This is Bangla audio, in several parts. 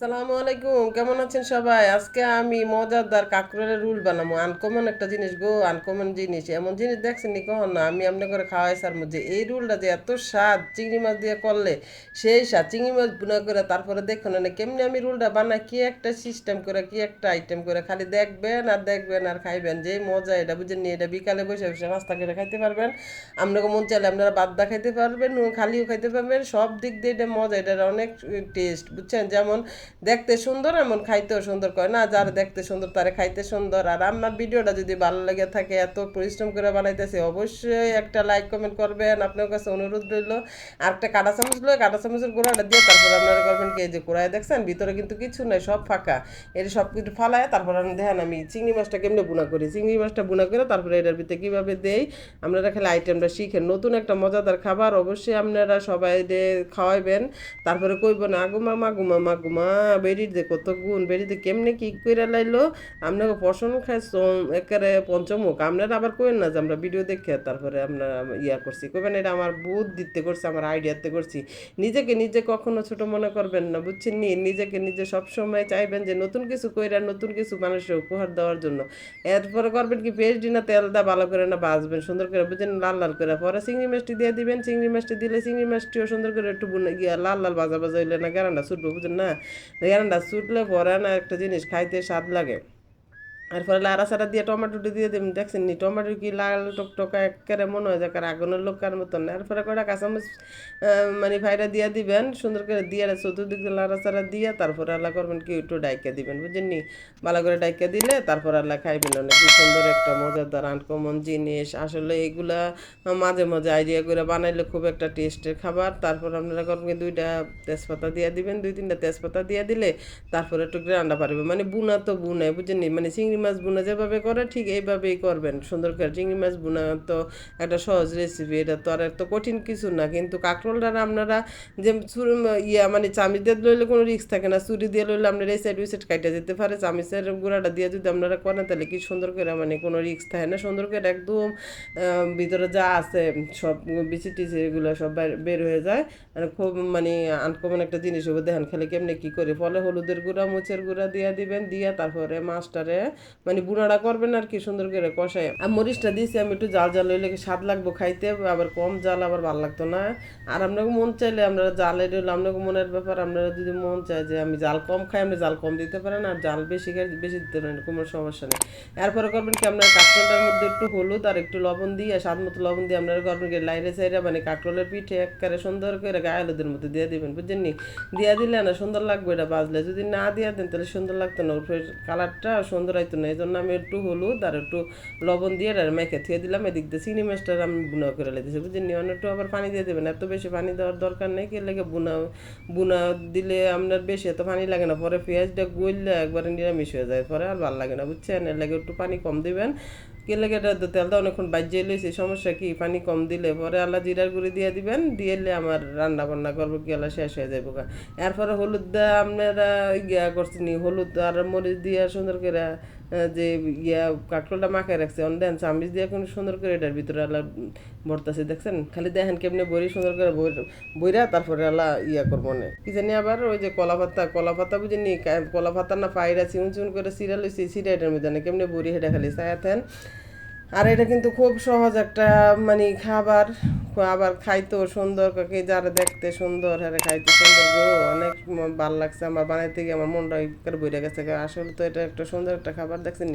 সালামু আলাইকুম, কেমন আছেন সবাই? আজকে আমি মজাদার কাঁকরোলের রুল বানাবো আনকমন একটা জিনিস গো আনকমন জিনিস। এমন জিনিস দেখছেন নি কখন? না আমি আপনি করে খাওয়াই সার মধ্যে এই রুলটা যে এত স্বাদ, চিংড়ি মাছ দিয়ে করলে সেই স্বাদ। চিংড়ি মাছ বুনা করে তারপরে দেখুন না কেমনি আমি রুলটা বানাই, কি একটা সিস্টেম করে, কি একটা আইটেম করে খালি দেখবেন আর দেখবেন আর খাইবেন। যে মজা এটা, বুঝেন নি? এটা বিকালে বসে বসে নাস্তা করে খাইতে পারবেন। আপনাকে মন চাইলে আপনারা বাদ্দা খাইতে পারবেন খালিও খাইতে পারবেন। সব দিক দিয়ে এটা মজা, এটার অনেক টেস্ট বুঝছেন? যেমন দেখতে সুন্দর, এমন খাইতেও সুন্দর করে না। যার দেখতে সুন্দর, তারে খাইতে সুন্দর। আর আমার ভিডিওটা যদি ভালো লেগে থাকে, এত পরিশ্রম করে বানাইতেছে, অবশ্যই একটা লাইক কমেন্ট করবেন। আপনার কাছে অনুরোধ রইল। আর একটা কাঁটা চামচ লয়ে কাঁটা চামচের গোড়াটা দিয়ে তারপর আপনারা করবেন কি যে কোড়ায় দেখছেন, ভিতরে কিন্তু কিছু নাই, সব ফাঁকা। এটা সব কিছু ফালায়, তারপর আমি দেখেন, আমি চিংড়ি মাছটা কেমনে বুনা করি? চিংড়ি মাছটা বুনা করে তারপরে এটার ভিতরে কীভাবে দেই? আপনারা খালি আইটেমটা শিখেন। নতুন একটা মজাদার খাবার অবশ্যই আপনারা সবাই খাওয়াইবেন। তারপরে কইব না আগুমা মাগুমা মাগুমা বেরির যে কত গুণ বেরিতে কেমনে কি করে লাইলো? আপনাকে পছন্দ খাই একেবারে পঞ্চমুখ। আপনারা আবার কইেন না যে আমরা ভিডিও দেখে তারপরে আমরা ইয়া করছি। কইবেন এটা আমার বুধ দিতে করছি, আমার আইডিয়াতে করছি। নিজেকে নিজে কখনো ছোট মনে করবেন না, বুঝছেন নি? নিজেকে নিজে সবসময় চাইবেন যে নতুন কিছু কইরা, নতুন কিছু মানুষের উপহার দেওয়ার জন্য। এরপরে করবেন কি, পেস্ট না তেল দা ভালো করে না বাজবেন সুন্দর করে বুঝছেন, লাল লাল করে। পরে চিংড়ি মাছটি দিয়ে দিবেন, চিংড়ি মাছটি দিলে চিংড়ি মাছটিও সুন্দর করে একটু গিয়া লাল লাল বাজা বাজা হইলে না গ্যারান্ডা ছুটবো বুঝেন না? গ্যারান্ডা ছুটলে পরে না একটা জিনিস খাইতে স্বাদ লাগে। এরপরে লাড়া সারা দিয়ে টমেটোটি দিয়ে দেবেন দেখছেন নি? টমেটো কি লাল টকটকা একেবারে মনে হয় যাকার আগুনের লোকার মতন। আর এরপরে কটা কাঁচামচ মানে ভাইরা দিয়ে দিবেন, সুন্দর করে দিয়ে চতুর্দিক লাড়া সারা দিয়ে তারপরে আল্লাহ করবেন কি, একটু ডাইকা দিবেন, বুঝছেন নি? ভালো করে ডাইকা দিলে তারপর আল্লাহ খাইবেন, অনেক সুন্দর একটা মজাদার আনকমন জিনিস। আসলে এগুলা মাঝে মাঝে আইডিয়া করে বানাইলে খুব একটা টেস্টের খাবার। তারপর আপনারা করবেন দুইটা তেজপাতা দিয়ে দিবেন, দুই তিনটা তেজপাতা দিয়ে দিলে তারপরে একটু রান্না পারবে মানে বুনা তো বুনে বুঝছেন নি? মানে চিংড়ি মাছ বুনা যেভাবে করে, ঠিক এইভাবেই করবেন। সুন্দর করে চিংড়ি মাছ বুনা তো একটা সহজ রেসিপি এটা তো আর এত কঠিন কিছু না। কিন্তু কাঁকরোলটা আপনারা যে ইয়া মানে চামিচ দিয়ে লইলে কোনো রিস্ক থাকে না। চুরি দিয়ে লইলে আপনারা এই সাইড ওই সাইড কাইটা যেতে পারে। চামিচের গুঁড়াটা দিয়ে যদি আপনারা করেন, তাহলে কি সুন্দর করে মানে কোনো রিস্ক থাকে না। সুন্দর করে একদম ভিতরে যা আছে, সব বিচি টিচি এগুলো সব বের হয়ে যায়। আর খুব মানে আনকমন একটা জিনিস হবে দেখেন খেলে কেমনি কী করে। ফলে হলুদের গুঁড়া মুচের গুঁড়া দিয়ে দিবেন। দিয়ে তারপরে মাছটারে মানে বুনাটা করবেন আর কি, সুন্দর করে কষায়। আর মরিচটা দিয়েছি আমি একটু জাল জাল হইলে স্বাদ লাগবো খাইতে? আবার কম জাল আবার ভালো লাগতো না। আর আপনাকে মন চাইলে আপনারা জালে রইলে আপনাকে মনের ব্যাপার? আপনারা যদি মন চায় যে আমি জাল কম খাই, আপনি জাল কম দিতে পারেন আর জাল বেশি খাই, বেশি দিতে পারেন, কোনো সমস্যা নেই। এরপরে করবেন কি আপনার কাঁকরোলটার মধ্যে একটু হলুদ আর একটু লবণ দিয়ে, স্বাদ মতো লবণ দিয়ে আপনারা করবেন কি লাইরে সাইডে মানে কাঁকরোলের পিঠে একবারে সুন্দর করে গায়ে হলুদের মধ্যে দিয়ে দিবেন, বুঝছেন নি? দিয়ে দিলে না সুন্দর লাগবে এটা বাজলে। যদি না দিয়ে দেন তাহলে সুন্দর লাগতো না কালারটা সুন্দর হইতো না এই জন্য আমি একটু হলুদ আর একটু লবণ দিয়ে আর মেখে থুয়ে দিলাম। এদিক দিয়ে চিনি মাছটা আমি বুনা করে লেগেছি। বুঝলেন নি একটু আবার পানি দিয়ে দেবেন? এত বেশি পানি দেওয়ার দরকার নেই কে লেগে বুনা বুনা দিলে আপনার বেশি এত পানি লাগে না। পরে পেঁয়াজটা গললে একবারে নিরামিষ হয়ে যায়, পরে আর ভালো লাগে না, বুঝছেন? এর লাগে একটু পানি কম দিবেন। কে লেগে এটা তেলটা অনেকক্ষণ বাজিয়ে লইছি, সমস্যা কি? পানি কম দিলে পরে আল্লাহ জিরার গুঁড়ি দিয়ে দিবেন, দিয়ে আমার রান্না বান্না করব কি, আল্লাহ শেষ হয়ে যাব এরপরে হলুদ দা আপনারা ইয়া করছেন হলুদ আর মরিচ দিয়ে সুন্দর করে যে ইয়া কাঠকলটা মাখায় রাখছে অন দেন চামিচ দিয়ে এখন সুন্দর করে এটার ভিতরে আল্লাহ ভরতাছে, দেখছেন? খালি দেখেন কেমনে বড়ি সুন্দর করে বইরা তারপরে আল্লাহ ইয়া করব না কি জানি আবার ওই যে কলা পাতা কলা পাতা বুঝে নি কলা পাতা না পায়রা চিউন চিউন করে সিরা লইছে সিরা এটার মধ্যে না কেমনে বড়ি হেঁটে খালি চায়াতেন আর এটা কিন্তু খুব সহজ একটা মানে খাবার, আবার খাইতেও সুন্দর, কাকে যারা দেখতে সুন্দর হ্যাঁ খাইতে সুন্দর অনেক ভালো লাগছে আমার বানাইতে গিয়ে, আমার মনটা করে বইরে গেছে আসলে তো এটা একটা সুন্দর একটা খাবার দেখছেন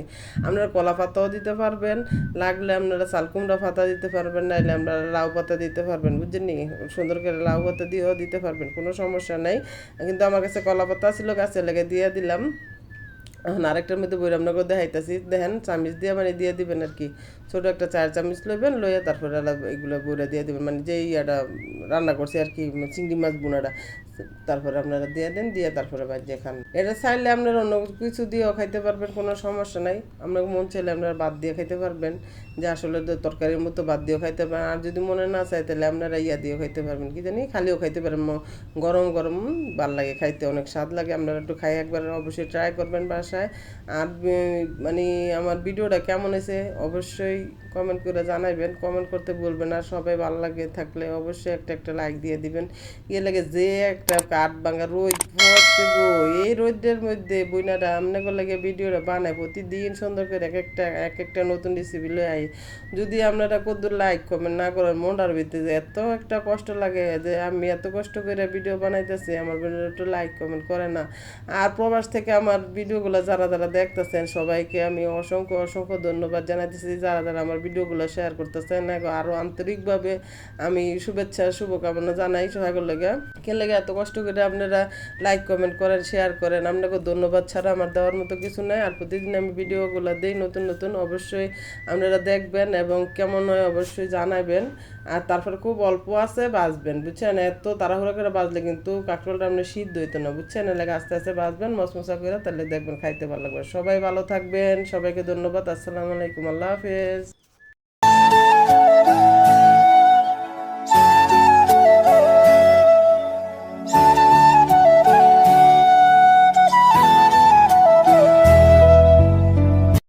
আপনারা কলা পাতাও দিতে পারবেন, লাগলে আপনারা চালকুমড়া পাতা দিতে পারবেন, নাইলে আপনারা লাউ পাতা দিতে পারবেন বুঝছেন নি সুন্দর করে লাউ পাতা দিয়েও দিতে পারবেন, কোনো সমস্যা নাই। কিন্তু আমার কাছে কলা পাতা ছিল গাছে লেগে দিয়ে দিলাম। এখন আরেকটার মধ্যে বই করে দেখাইতেছি। দেখেন, চামিচ দিয়ে মানে দিয়ে দিবেন আর কি। ছোটো একটা চার চামিচ লইবেন, লইয়া তারপরে এগুলো বইরা দিয়ে দিবেন। মানে যে ইয়াটা রান্না করছে আর কি চিংড়ি মাছ বোনাটা। তারপরে আপনারা দিয়ে দেন, দিয়ে তারপরে বাজিয়ে খান। এটা চাইলে আপনারা অন্য কিছু দিয়েও খাইতে পারবেন, কোনো সমস্যা নাই। আপনার মন চাইলে আপনারা বাদ দিয়ে খাইতে পারবেন, যে আসলে তরকারির মতো বাদ দিয়েও খাইতে পারেন। আর যদি মনে না চায়, তাহলে আপনারা ইয়া দিয়েও খাইতে পারবেন। কি জানি, খালিও খাইতে পারেন। গরম গরম ভালো লাগে খাইতে, অনেক স্বাদ লাগে। আপনারা একটু খাই একবার, অবশ্যই ট্রাই করবেন বাসায়। আর মানে আমার ভিডিওটা কেমন হয়েছে, অবশ্যই কমেন্ট করে জানাইবেন। কমেন্ট করতে বলবেন আর সবাই ভালো লাগে থাকলে অবশ্যই একটা একটা লাইক দিয়ে দিবেন। ইয়ে লাগে যে একটা কাঠ ভাঙা রোদ পড়ছে গো। এই রোদের মধ্যে বইনাটা আমনে করলে ভিডিওটা বানায়, প্রতিদিন সুন্দর করে এক একটা এক একটা নতুন রেসিপি লয়ে আই যদি আপনারা কদ্দুর লাইক কমেন্ট না করেন, মনটার ভিতরে এত একটা কষ্ট লাগে যে আমি এত কষ্ট করে ভিডিও বানাইতেছি, আমার ভিডিও একটু লাইক কমেন্ট করে না। আর প্রবাস থেকে আমার ভিডিওগুলো যারা যারা দেখতেছেন, সবাইকে আমি অসংখ্য অসংখ্য ধন্যবাদ জানাইতেছি যারা যারা আমার ভিডিওগুলো শেয়ার করতেছেন। আরও আন্তরিকভাবে আমি শুভেচ্ছা, শুভকামনা জানাই সবাইকে লেগে। কে লেগে এত কষ্ট করে আপনারা লাইক কমেন্ট করেন শেয়ার করেন। আপনাকে ধন্যবাদ ছাড়া আমার দেওয়ার মতো কিছু নাই। আর প্রতিদিন আমি ভিডিওগুলো দিই নতুন নতুন। অবশ্যই আপনারা দেখবেন এবং কেমন হয় অবশ্যই জানাবেন। আর তারপরে খুব অল্প আছে, বাঁচবেন, বুঝছেন? এত তাড়াহুড়ো করে বাঁচলে কিন্তু কাঁকরোলটা আপনি সিদ্ধ হইতো না, বুঝছেন? এলাকা আস্তে আস্তে বাঁচবেন মশমশা করে তাহলে দেখবেন খাইতে ভালো লাগবে। সবাই ভালো থাকবেন। সবাইকে ধন্যবাদ। আসসালামু আলাইকুম। আল্লাহ হাফেজ।